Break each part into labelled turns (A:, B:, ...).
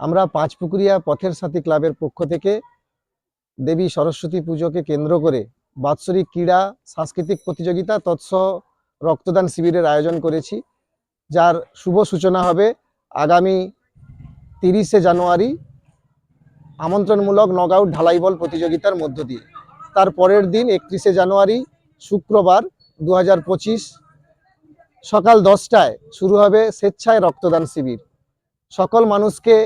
A: আমরা পাঁচপুকুরিয়া পথের সাথী ক্লাবের পক্ষ থেকে দেবী সরস্বতী পুজোকে কেন্দ্র করে বাৎসরিক ক্রীড়া, সাংস্কৃতিক প্রতিযোগিতা, তৎসহ রক্তদান শিবিরের আয়োজন করেছি, যার শুভ সূচনা হবে আগামী তিরিশে জানুয়ারি আমন্ত্রণমূলক নকআউট ঢালাই বল প্রতিযোগিতার মধ্য দিয়ে। তার পরের দিন একত্রিশে জানুয়ারি শুক্রবার দু হাজার পঁচিশ সকাল দশটায় শুরু হবে স্বেচ্ছায় রক্তদান শিবির। সকল মানুষকে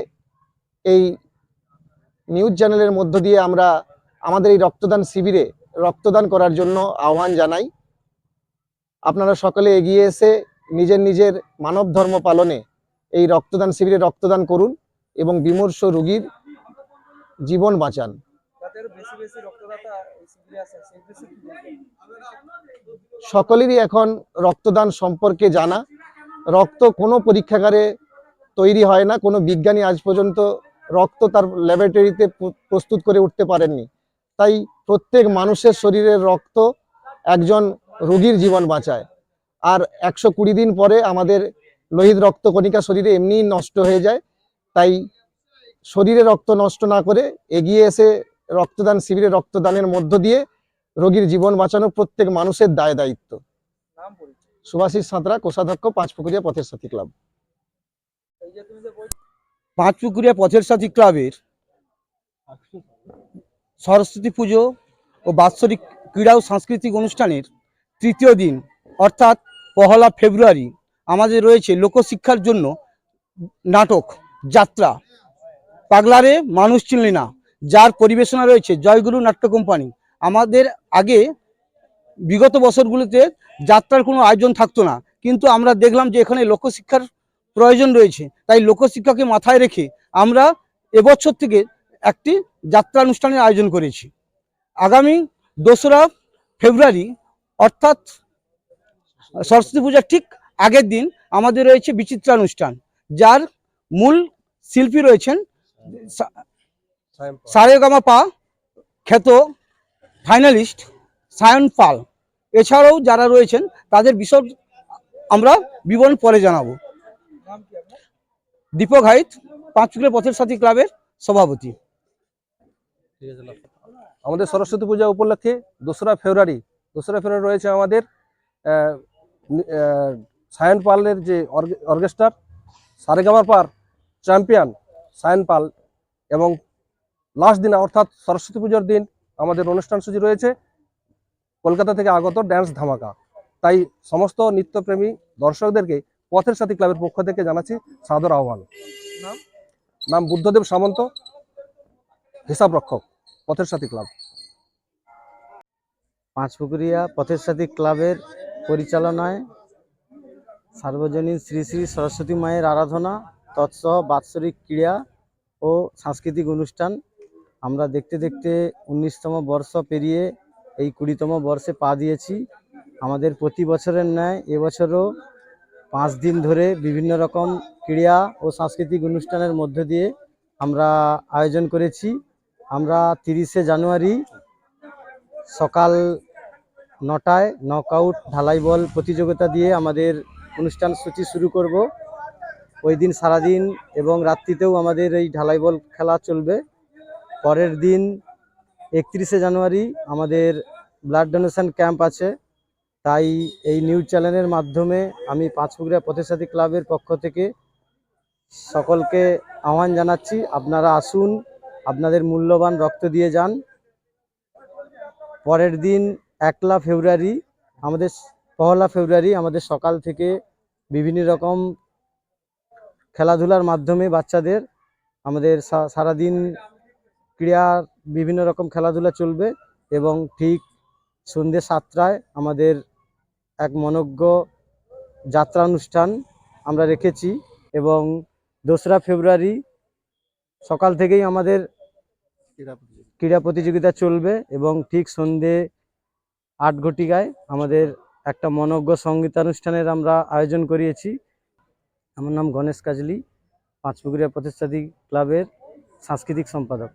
A: এই নিউজ চ্যানেলের মধ্য দিয়ে আমরা আমাদের এই রক্তদান শিবিরে রক্তদান করার জন্য আহ্বান জানাই। আপনারা সকলে এগিয়ে এসে নিজের নিজের মানব ধর্ম পালনে এই রক্তদান শিবিরে রক্তদান করুন এবং বিমর্ষ রোগীর জীবন বাঁচান? সকলেরই এখন রক্তদান সম্পর্কে জানা। রক্ত কোনো পরীক্ষাগারে তৈরি হয় না কোনো বিজ্ঞানী আজ পর্যন্ত রক্ত তার ল্যাবরেটরিতে প্রস্তুত করে উঠতে পারেননি। তাই প্রত্যেক মানুষের শরীরের রক্ত একজন রোগীর জীবন বাঁচায়। আর একশো কুড়ি দিন পরে আমাদের লোহিত রক্ত কণিকা শরীরে এমনিই নষ্ট হয়ে যায়। তাই শরীরে রক্ত নষ্ট না করে এগিয়ে এসে রক্তদান শিবিরে রক্তদানের মধ্য দিয়ে রোগীর জীবন বাঁচানো প্রত্যেক মানুষের দায় দায়িত্ব। সুভাষিস সাঁতরা কোষাধ্যক্ষ পাঁচ পাঁচপুকুরিয়া পথের সাথী ক্লাব
B: এই যে তুমি যে বলছো
C: পাঁচপুকুরিয়া পথের সাথী ক্লাবের সরস্বতী পুজো ও বাৎসরিক ক্রীড়া ও সাংস্কৃতিক অনুষ্ঠানের তৃতীয় দিন, অর্থাৎ পহলা ফেব্রুয়ারি, আমাদের রয়েছে লোকশিক্ষার জন্য নাটক, যাত্রা। পাগলারে মানুষ চিনলি না, যার পরিবেশনা রয়েছে জয়গুরু নাট্য কোম্পানি। আমাদের আগে বিগত বছরগুলিতে যাত্রার কোনো আয়োজন থাকতো না, কিন্তু আমরা দেখলাম যে এখানে লোকশিক্ষার প্রয়োজন রয়েছে। তাই লোকশিক্ষাকে মাথায় রেখে আমরা এবছর থেকে একটি যাত্রা অনুষ্ঠানের আয়োজন করেছি। আগামী দোসরা ফেব্রুয়ারি, অর্থাৎ সরস্বতী পূজার ঠিক আগের দিন আমাদের রয়েছে বিচিত্রানুষ্ঠান, যার মূল শিল্পী রয়েছেন সা- সারেগামা পা খ্যাত ফাইনালিস্ট সায়ন পাল। এছাড়াও যারা রয়েছেন, তাদের বিশদ আমরা বিবরণ পরে জানাব। দীপক হাইত পাঁচপুকুরের পথের সাথী ক্লাবের সভাপতি।
D: আমাদের সরস্বতী পূজা উপলক্ষে দোসরা ফেব্রুয়ারি দোসরা ফেব্রুয়ারি রয়েছে আমাদের সায়ন পালের যে অর্কেস্ট্রার সারেগামার পার চ্যাম্পিয়ন সায়ন পাল এবং লাস্ট দিন অর্থাৎ সরস্বতী পুজোর দিন আমাদের অনুষ্ঠান সূচি রয়েছে, কলকাতা থেকে আগত ড্যান্স ধামাকা। তাই সমস্ত নৃত্যপ্রেমী দর্শকদেরকে পথের সাথী ক্লাবের পক্ষ থেকে জানাচ্ছি সাদর আহ্বান।
B: নাম?
D: বুদ্ধদেব সামন্ত, হিসাব রক্ষক, পথের সাথী ক্লাব।
E: পাঁচপুকুরিয়া পথের সাথী ক্লাবের পরিচালনায় সার্বজনীন শ্রী শ্রী সরস্বতী মায়ের আরাধনা, তৎসহ বাৎসরিক ক্রীড়া ও সাংস্কৃতিক অনুষ্ঠান। আমরা দেখতে দেখতে উনিশতম বর্ষ পেরিয়ে এই কুড়িতম বর্ষে পা দিয়েছি। আমাদের প্রতি বছরের ন্যায় এবছরও পাঁচ দিন ধরে বিভিন্ন রকম ক্রীড়া ও সাংস্কৃতিক অনুষ্ঠানের মধ্য দিয়ে আমরা আয়োজন করেছি। আমরা তিরিশে জানুয়ারি সকাল নটায় নকআউট ঢালাই বল প্রতিযোগিতা দিয়ে আমাদের অনুষ্ঠান সূচি শুরু করব। ওই দিন সারাদিন এবং রাত্রিতেও আমাদের এই ঢালাই বল খেলা চলবে। পরের দিন একত্রিশে জানুয়ারি আমাদের ব্লাড ডোনেশন ক্যাম্প আছে। তাই এই নিউজ চ্যানেলের মাধ্যমে আমি পাঁচপুকুরিয়া পথের ক্লাবের পক্ষ থেকে সকলকে আহ্বান জানাচ্ছি। আপনারা আসুন, আপনাদের মূল্যবান রক্ত দিয়ে যান। পরের দিন একলা ফেব্রুয়ারি, আমাদের পহলা ফেব্রুয়ারি, আমাদের সকাল থেকে বিভিন্ন রকম খেলাধুলার মাধ্যমে বাচ্চাদের আমাদের সারাদিন ক্রীড়ার বিভিন্ন রকম খেলাধুলা চলবে এবং ঠিক সন্ধ্যে সাতটায় আমাদের এক মনজ্ঞ যাত্রা অনুষ্ঠান আমরা রেখেছি এবং দোসরা ফেব্রুয়ারি সকাল থেকেই আমাদের ক্রীড়া প্রতিযোগিতা। চলবে এবং ঠিক সন্ধে আট ঘটিকায় আমাদের একটা মনজ্ঞ সঙ্গীতানুষ্ঠানের আমরা আয়োজন করিয়েছি। আমার নাম গণেশ কাজলি পাঁচপুকুরিয়া প্রতিষ্ঠাতি ক্লাবের সাংস্কৃতিক সম্পাদক।